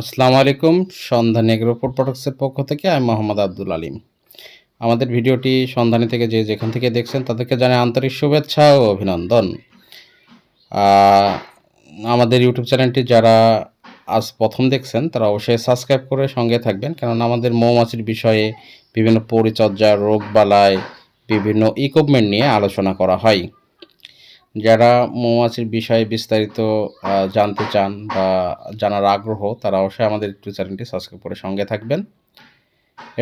আসসালামু আলাইকুম, সন্ধানী এগ্রো ফুড প্রোডাক্টসের পক্ষ থেকে আমি মোহাম্মদ আব্দুল আলিম। আমাদের ভিডিওটি সন্ধানী থেকে যে যেখান থেকে দেখছেন তাদেরকে জানাই আন্তরিক শুভেচ্ছা ও অভিনন্দন। আমাদের ইউটিউব চ্যানেলটি যারা আজ প্রথম দেখছেন, তারা অবশ্যই সাবস্ক্রাইব করে সঙ্গে থাকবেন কারণ আমাদের মৌমাছির বিষয়ে বিভিন্ন পরিচর্যা, রোগবালাই, বিভিন্ন ইকুইপমেন্ট নিয়ে আলোচনা করা হয়। যারা মৌমাছির বিষয়ে বিস্তারিত জানতে চান বা জানার আগ্রহ, তারা অবশ্যই আমাদের ইউটিউব চ্যানেলটি সাবস্ক্রাইব করে সঙ্গে থাকবেন।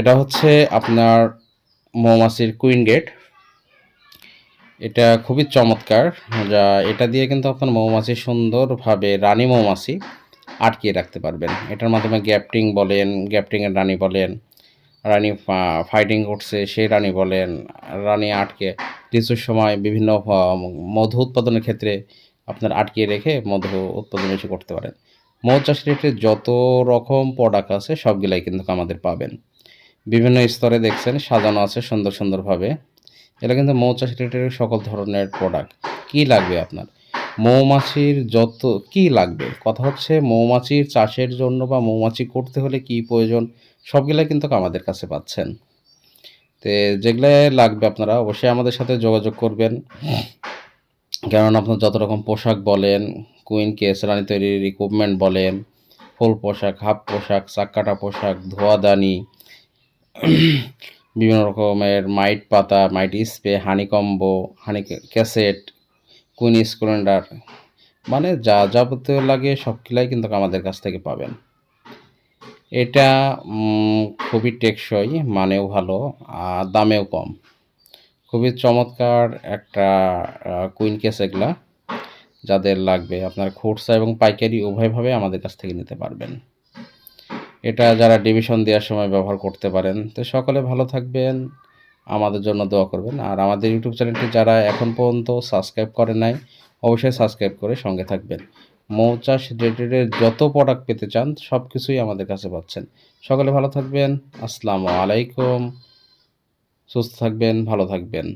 এটা হচ্ছে আপনার মৌমাছির কুইন গেট। এটা খুবই চমৎকার, যা এটা দিয়ে কিন্তু আপনার মৌমাছি সুন্দরভাবে রানী মৌমাছি আটকিয়ে রাখতে পারবেন। এটার মাধ্যমে গ্যাপটিং বলেন, গ্যাপটিংয়ের রানী বলেন, রানী ফাইটিং করছে, সেই রানী বলেন, রানী আটকে ঋতুর সময় বিভিন্ন মধু উৎপাদনের ক্ষেত্রে আপনার আটকিয়ে রেখে মধু উৎপাদন বেশি করতে পারেন। মৌ চাষ রিলেটেড যত রকম প্রোডাক্ট আছে, সবগুলাই কিন্তু আমাদের পাবেন। বিভিন্ন স্তরে দেখছেন, সাজানো আছে সুন্দর সুন্দরভাবে। এটা কিন্তু মৌ চাষ রিলেটেড সকল ধরনের প্রোডাক্ট কি লাগবে আপনার? মৌমাছির যত, কি লাগবে? কথা হচ্ছে মৌমাছির চাষের জন্য বা মৌমাছি করতে হলে কি প্রয়োজন? সবগুলাই কিন্তু আমাদের কাছে পাচ্ছেন। তো যেগুলো লাগবে আপনারা অবশ্যই আমাদের সাথে যোগাযোগ করবেন। কারণ আপনার যত রকম পোশাক বলেন কুইন কেস রানী তৈরির ইকুইপমেন্ট বলেন, ফুল পোশাক, হাফ পোশাক চাক্কাটা পোশাক, ধোয়াদানি, বিভিন্ন রকমের মাইট পাতা, mite spray honeycomb honey cassette queen excluder মানে যা যাবতীয় লাগে সবগুলাই কিন্তু আমাদের কাছ থেকে পাবেন। এটা খুবই টেকসই, মানেও ভালো, আর দামেও কম। খুবই চমৎকার একটা কুইন কেস এগুলা, যাদের লাগবে। আপনার খুচরা এবং পাইকারি উভয়ভাবে আমাদের কাছ থেকে নিতে পারবেন। এটা যারা ডিভিশন দেওয়ার সময় ব্যবহার করতে পারেন, তো সকলে ভালো থাকবেন, আমাদের জন্য দোয়া করবেন। আর আমাদের ইউটিউব চ্যানেলটি যারা এখন পর্যন্ত সাবস্ক্রাইব করে নাই, অবশ্যই সাবস্ক্রাইব করে সঙ্গে থাকবেন। মৌচাষ রিলেটেড যত প্রোডাক্ট পেতে চান সব কিছুই আমাদের কাছে পাচ্ছেন। সকলে ভালো থাকবেন। আসসালামু আলাইকুম। সুস্থ থাকবেন, ভালো থাকবেন।